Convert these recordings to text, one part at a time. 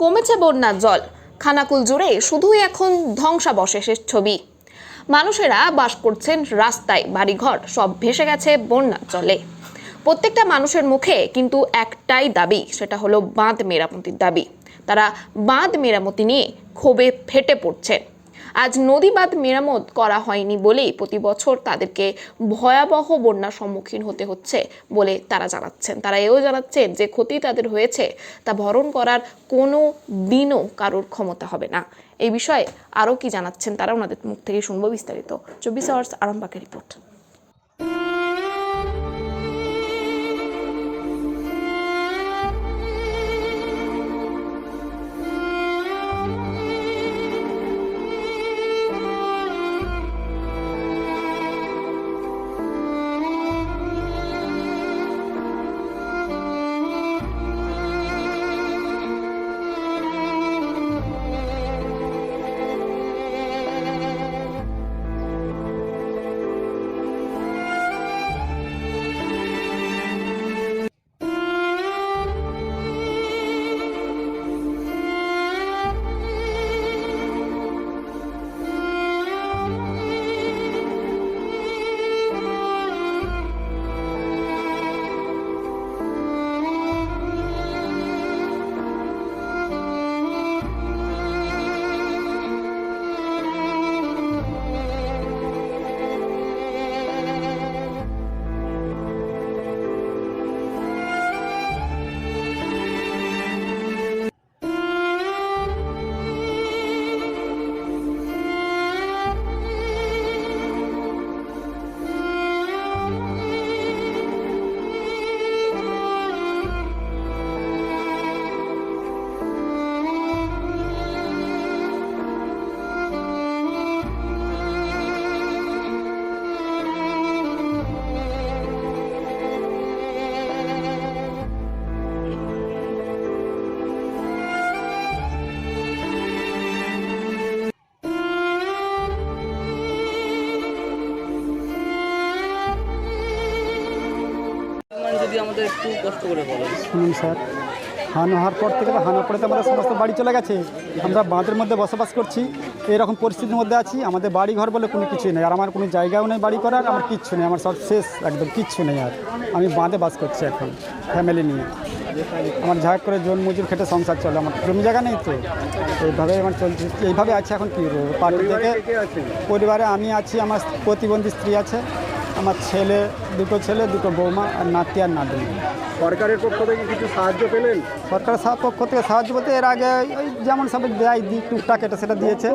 কমেছে বন্যার জল। খানাকুল জুড়ে শুধুই এখন ধ্বংসাবশেষের ছবি। মানুষেরা বাস করছেন রাস্তায়, বাড়িঘর, সব ভেসে গেছে বন্যার জলে। প্রত্যেকটা মানুষের মুখে কিন্তু একটাই দাবি, সেটা হলো বাঁধ মেরামতির দাবি। তারা বাঁধ মেরামতি নিয়ে ক্ষোভে ফেটে পড়ছেন। আজ নদী বাঁধ মেরামত করা হয়নি বলেই প্রতি বছর তাদেরকে ভয়াবহ বন্যার সম্মুখীন হতে হচ্ছে বলে তারা জানাচ্ছেন। তারা এও জানাচ্ছেন যে ক্ষতি তাদের হয়েছে, তা ভরণ করার কোনো দিনও কারোর ক্ষমতা হবে না। এই বিষয়ে আরও কি জানাচ্ছেন তারা, ওনাদের মুখ থেকে শুনব বিস্তারিত। চব্বিশ আওয়ার্স আরামবাগের রিপোর্ট। যদি শুনুন স্যার, হান হওয়ার পর থেকে হানা পরে তো আমাদের সমস্ত বাড়ি চলে গেছে। আমরা বাঁধের মধ্যে বসবাস করছি, এরকম পরিস্থিতির মধ্যে আছি। আমাদের বাড়ি ঘর বলে কোনো কিছুই নেই। আর আমার কোনো জায়গাও নেই বাড়ি করার, আমার কিচ্ছু নেই। আমার সব শেষ, একদম কিচ্ছু নেই আর। আমি বাঁধে বাস করছি এখন ফ্যামিলি নিয়ে। আমার ঝাঁক করে জন মজুর খেটে সংসার চলে। আমার জমি জায়গা নেই তো। এইভাবে আমার চলছে। এইভাবে আছে এখন কী পার্টি থেকে পরিবারে আমি আছি, আমার প্রতিবন্ধী স্ত্রী আছে। আমার ছেলে দুটো ছেলে দুটো বৌমা আর নাতি আর নাতনি। সরকারের পক্ষ থেকে কিছু সাহায্য পেলেন? সরকার সা- পক্ষ থেকে সাহায্য বলতে এর আগে ওই যেমন সব দেয় দিক টুকটাক এটা সেটা দিয়েছে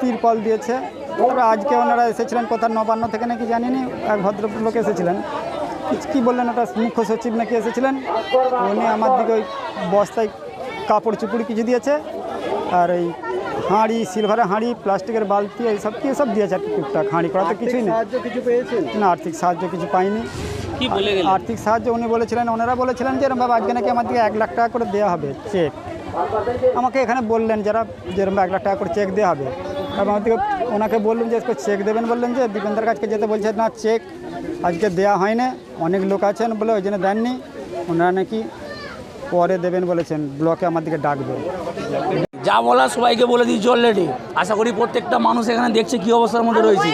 তিরপল দিয়েছে। তারপরে আজকে ওনারা এসেছিলেন কোথাও নবান্ন থেকে নাকি জানিনি এক ভদ্রলোক এসেছিলেন। কী বললেন ওটা মুখ্য সচিব নাকি এসেছিলেন? উনি আমার দিকে ওই বস্তায় কাপড় চুপড়ি কিছু দিয়েছে আর এই হাঁড়ি সিলভারের হাঁড়ি প্লাস্টিকের বালতি এইসব কি সব দিয়েছে আর কি টুকটাক হাঁড়ি করা তো কিছুই নেই। সাহায্য কিছু পেয়েছেন? না আর্থিক সাহায্য কিছু পাইনি। কি বলে গেলেন? আর্থিক সাহায্য উনি বলেছিলেন ওনারা বলেছিলেন যে এরকম আজকে নাকি আমার দিকে এক লাখ টাকা করে দেওয়া হবে চেক আমাকে এখানে বললেন যারা যেরকম এক লাখ টাকা করে চেক দেওয়া হবে। এবং আমার দিকে ওনাকে বললাম যে চেক দেবেন বললেন যে দীপেন্দ্র কাছকে যেতে বলছে না চেক আজকে দেওয়া হয়নি অনেক লোক আছেন বলে ওই জন্য দেননি। ওনারা নাকি পরে দেবেন বলেছেন ব্লকে আমার দিকে ডাকবে। যা বলা সবাইকে বলে দিয়েছি অলরেডি আশা করি প্রত্যেকটা মানুষ এখানে দেখছে কী অবস্থার মধ্যে রয়েছে।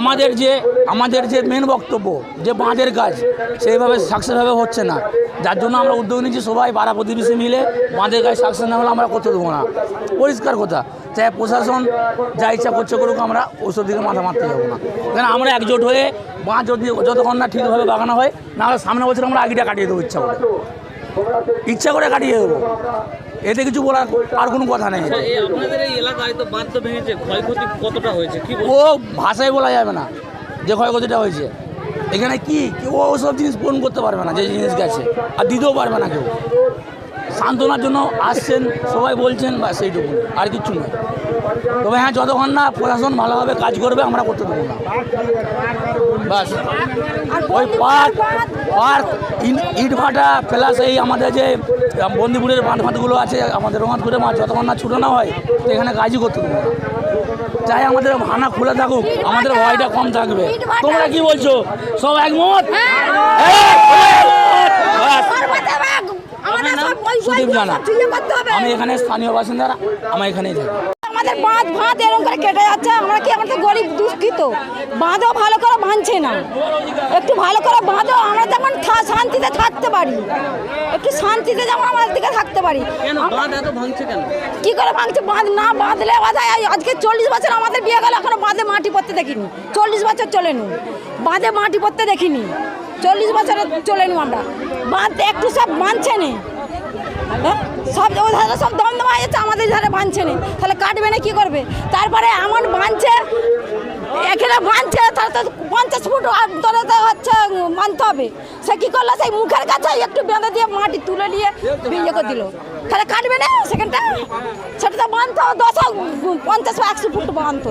আমাদের যে আমাদের যে মেন বক্তব্য, যে বাঁধের কাজ সেইভাবে সাকসেসভাবে হচ্ছে না। যার জন্য আমরা উদ্যোগ নিচ্ছি সবাই, পাড়া প্রতিবেশী মিলে বাঁধের কাজ সাকসেস না হলে আমরা করতে দেবো না। পরিষ্কার কথা, চাই প্রশাসন যা ইচ্ছা করছে করুক, আমরা ওইসব দিকে মাথা মারতে যাব না। কারণ আমরা একজোট হয়ে বাঁধ যদি, যতক্ষণ না ঠিকভাবে বাগানো হয় নাহলে সামনে বছর আমরা আগিটা কাটিয়ে দেবো ইচ্ছা করে। ইচ্ছা করে কাটিয়ে দেবো। এতে কিছু বলার আর কোনো কথা নেই। আচ্ছা? ও ভাষায় বলা যাবে না যে ক্ষয়ক্ষতিটা হয়েছে। এখানে কি? কেউ ওসব জিনিস পূরণ করতে পারবে না যে জিনিস গেছে। আর দিতেও পারবে না কেউ। সান্ত্বনার জন্য আসছেন সবাই বলছেন বা সেইটুকু আর কিচ্ছু নয়। তবে হ্যাঁ যতক্ষণ না প্রশাসন ভালোভাবে কাজ করবে আমরা করতে দেবো না। বাস ওই পার্ক পার্ক ইট ভাটা প্লাস এই আমাদের যে বন্দিপুরের বাঁধ ফাঁধগুলো আছে আমাদের রোমাতপুরের মাছ যতক্ষণ না ছুটানো হয় তো এখানে কাজই করতে দেবো না। চাই আমাদের হানা খুলে থাকুক আমাদের ভয়টা কম থাকবে। তোমরা কি বলছো? সব একমত এই, সবাই একমত? বাস। আমাদের আপনার নাম? সব ওই- সুদীপ ওইগুলো জানা। আমি এখানে স্থানীয় বাসিন্দা আমার এখানেই থাকি। আমাদের বাঁধ ভাত এরকম করে কেটে যাচ্ছে আমরা কি আমরা তো গরিব দুঃখিত। বাঁধও ভালো করে বাঁধছে না। একটু ভালো করে বাঁধও আমরা যেমন থা- শান্তিতে থাকতে পারি। একটু শান্তিতে যেমন আমাদের দিকে থাকতে পারি। কেন আমরা- বাঁধ এত ভাঙছে কেন? কি করে ভাঙছে? বাঁধ না বাঁধলে বাধা আজকে চল্লিশ বছর আমাদের বিয়ে গেল এখনও বাঁধে মাটি পড়তে দেখিনি। চল্লিশ বছর চলেনি। বাঁধে মাটি পড়তে দেখিনি। চল্লিশ বছর চলেনি আমরা। বাঁধ একটু সব বাঁধছে নে। হ্যাঁ? সব ওই ধারে সব দমদমা যাচ্ছে, আমাদের ধারে বাঁধছে নে। তাহলে কাটবে না, কি করবে? তারপরে এমন বাঁধছে, এখানে বাঁধছে, তাহলে তো পঞ্চাশ ফুট ধরে তো হচ্ছে মানতে হবে। সে কী করল? সেই মুখের কাছে একটু বেঁধে দিয়ে মাটি তুলে নিয়ে ইয়ে করে দিল। তাহলে কাটবে না সেখানটা? সেটা তো বাঁধতে দশ পঞ্চাশ একশো ফুট বাঁধতে